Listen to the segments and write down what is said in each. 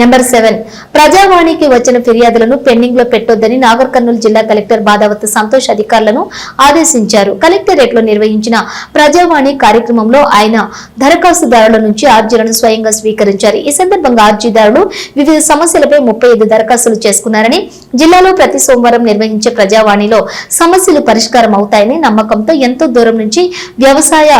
Number seven. ప్రజావాణికి వచ్చిన ఫిర్యాదులను పెండింగ్లో పెట్టొద్దని నాగర్ కర్నూలు జిల్లా కలెక్టర్ బాధావత్ సంతోష్ అధికారులను ఆదేశించారు. కలెక్టరేట్లో నిర్వహించిన ప్రజావాణి కార్యక్రమంలో ఆయన దరఖాస్తుదారుల నుంచి అర్జీలను స్వయంగా స్వీకరించారు. ఈ సందర్భంగా అర్జీదారులు వివిధ సమస్యలపై ముప్పై ఐదు దరఖాస్తులు చేసుకున్నారని జిల్లాలో ప్రతి సోమవారం నిర్వహించే ప్రజావాణిలో సమస్యలు పరిష్కారం అవుతాయని నమ్మకంతో ఎంతో దూరం నుంచి వ్యవసాయ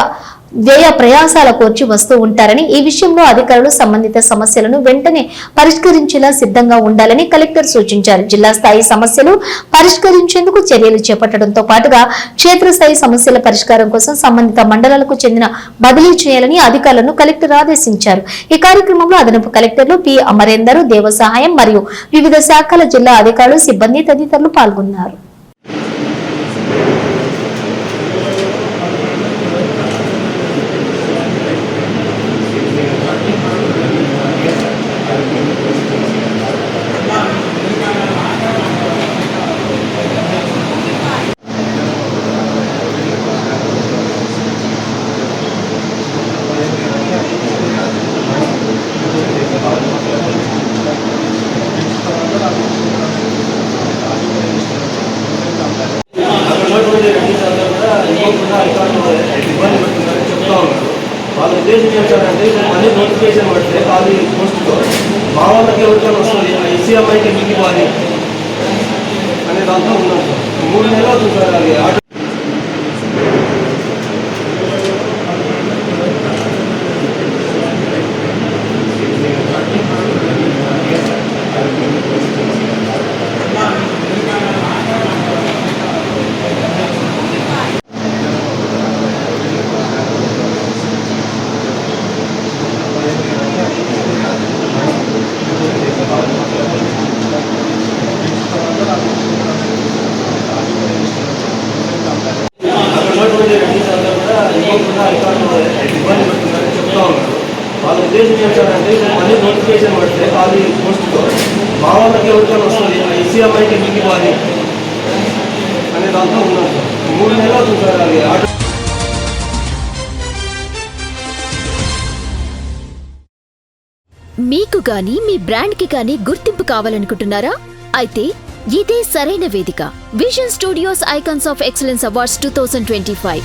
వ్యయ ప్రయాసాల కోర్చి వస్తూ ఉంటారని ఈ విషయంలో అధికారులు సంబంధిత సమస్యలను వెంటనే పరిష్కరించేలా సిద్ధంగా ఉండాలని కలెక్టర్ సూచించారు. జిల్లా స్థాయి సమస్యలు పరిష్కరించేందుకు చర్యలు చేపట్టడంతో పాటుగా క్షేత్రస్థాయి సమస్యల పరిష్కారం కోసం సంబంధిత మండలాలకు చెందిన బదిలీ చేయాలని అధికారులను కలెక్టర్ ఆదేశించారు. ఈ కార్యక్రమంలో అదనపు కలెక్టర్లు పి అమరేందర్ దేవసహాయం మరియు వివిధ శాఖల జిల్లా అధికారులు సిబ్బంది తదితరులు పాల్గొన్నారు. వాళ్ళ ఉద్దేశం ఏంటంటే మళ్ళీ నోటిఫికేషన్ పడితే ఖాళీ పోస్టులో మా వాళ్ళకి ఎవరికైనా వస్తుంది ఆ ఎస్సీ అమ్మాయికి మీకు ఇవ్వాలి అనే దాంతో ఉన్నాం సార్ మూడు నెలలు అవుతుంది సార్ అది. ఉద్దేశం ఏంటంటే మళ్ళీ నోటిఫికేషన్ పడితే ఖాళీ పోస్టులో మా వాళ్ళకి ఎవరికైనా వస్తుంది ఈసీఎంఐకి ఎస్సీ మీకు ఇవ్వాలి? అనే దాంతో ఉన్నాం సార్ మూడు నెలలు అవుతుంది సార్ అది. ఆటో మీకు గాని మీ బ్రాండ్కి గాని గుర్తింపు కావాలనుకుంటున్నారా? అయితే ఇదే సరైన వేదిక. Vision studios icons of excellence awards two thousand twenty five.